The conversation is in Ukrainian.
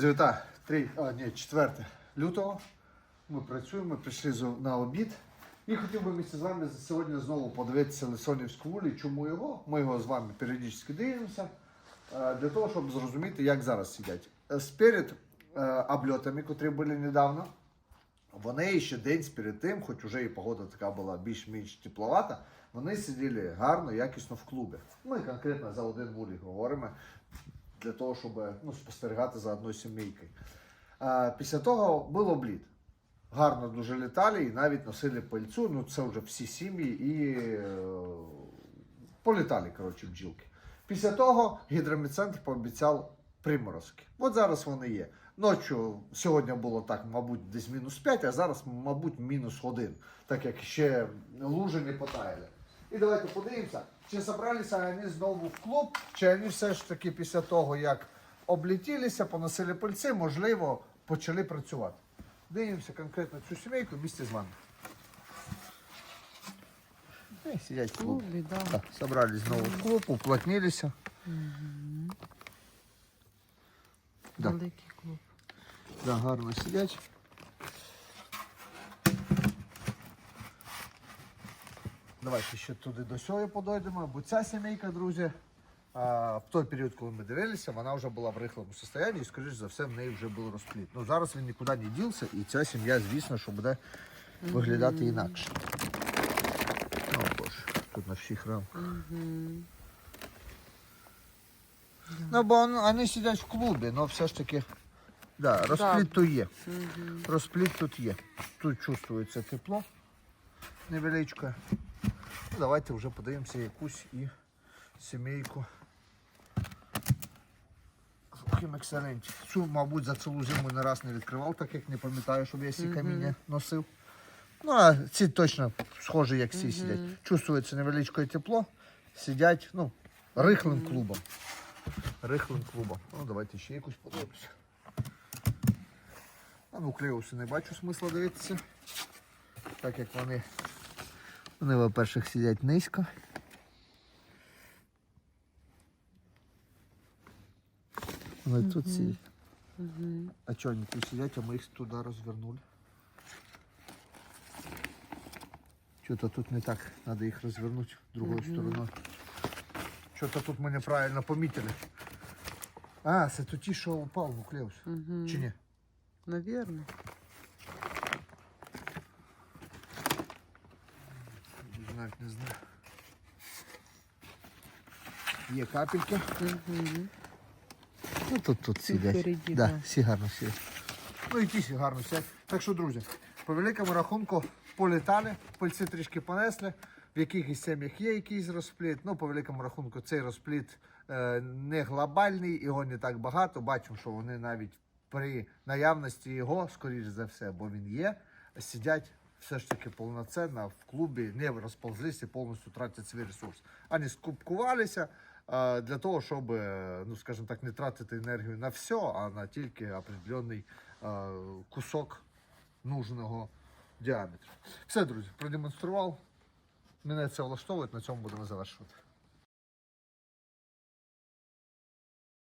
так, 3, а, ні, 4 лютого. Ми працюємо, ми прийшли на обід. І хотів би з вами сьогодні знову подивитися Лисонівську вулі. Чому його? Ми його з вами періодично дивимося. е, Для того, щоб зрозуміти, як зараз сидять. Е, Перед обльотами, котрі були недавно, вони ще день перед тим, хоч уже і погода така була більш-менш тепловата, вони сиділи гарно, якісно в клубі. Ми конкретно за один вулік говоримо для того, щоб ну, спостерігати за одною сімейкою. А, після того було обліт. Гарно дуже літали і навіть носили пильцю. Ну, це вже всі сім'ї і е, політали, коротше, бджілки. Після того гідромедцентр пообіцяв приморозки. От зараз вони є. Ночі сьогодні було так, мабуть, десь мінус 5, а зараз, мабуть, мінус 1, так як ще лужи не потаяли. І давайте подивимося, чи зібралися вони знову в клуб, чи вони все ж таки після того, як облетілися, поносили пильці, можливо, почали працювати. Дивимося конкретно цю сімейку місті з вами. І сидять в клубі. Клубі, да. Так, собрались знову в клуб, уплотнилися. Да. Великий клуб. Да, гарно сидять. Давайте ще туди до сього подойдемо, бо ця сімейка, друзі, а, в той період, коли ми дивилися, вона вже була в рихлому стані і, скоріш за все, в неї вже був розпліт. Ну, зараз він нікуди не дівся, і ця сім'я, звісно, що буде виглядати інакше. О, Боже, тут на всіх рам. Ну, бо вони сидять в клубі, але все ж таки. Да, розпліт тут є. Розпліт тут є. Тут чувствується тепло невеличке. Ну, давайте вже подивимося якусь і сімейку. Хімексаренті. Цю, мабуть, за цілу зиму не раз не відкривав, так як не пам'ятаю, щоб я сі каміння носив. Ну, а ці точно схожі, як ці сидять. Чувствується невеличке тепло. Сидять, ну, рихлим клубом. Рихлим клубом. Ну, давайте ще якусь подивимося. А нуклеуси не бачу смисла дивитися. Так як вони, вони, по-перше, сидять низько. Вони тут сидять. А чого вони тут сидять, а ми їх туди розвернули? Что-то тут не так, надо їх розвернути другою стороною. Что-то тут ми неправильно помітили. А, це тут ті, що упав нуклеус. Чи ні? Наверно. Навіть не знаю. Є капельки. Ну тут тут сидять. да, да. всі гарно сидять. Ну і ті всі гарно сидять. Так що, друзі, по великому рахунку політали, пальці трішки понесли. В якихось сім'ях є якийсь розпліт. Ну, по великому рахунку, цей розпліт е, не глобальний, його не так багато. Бачимо, що вони навіть при наявності його, скоріш за все, бо він є, сидять все ж таки повноцінно в клубі, не розповзлися, повністю тратять свій ресурс. Ані скупкувалися е, для того, щоб, е, ну скажімо так, не тратити енергію на все, а на тільки определенний е, кусок нужного діаметру. Все, друзі, продемонстрував. Мене це влаштовує, на цьому будемо завершувати.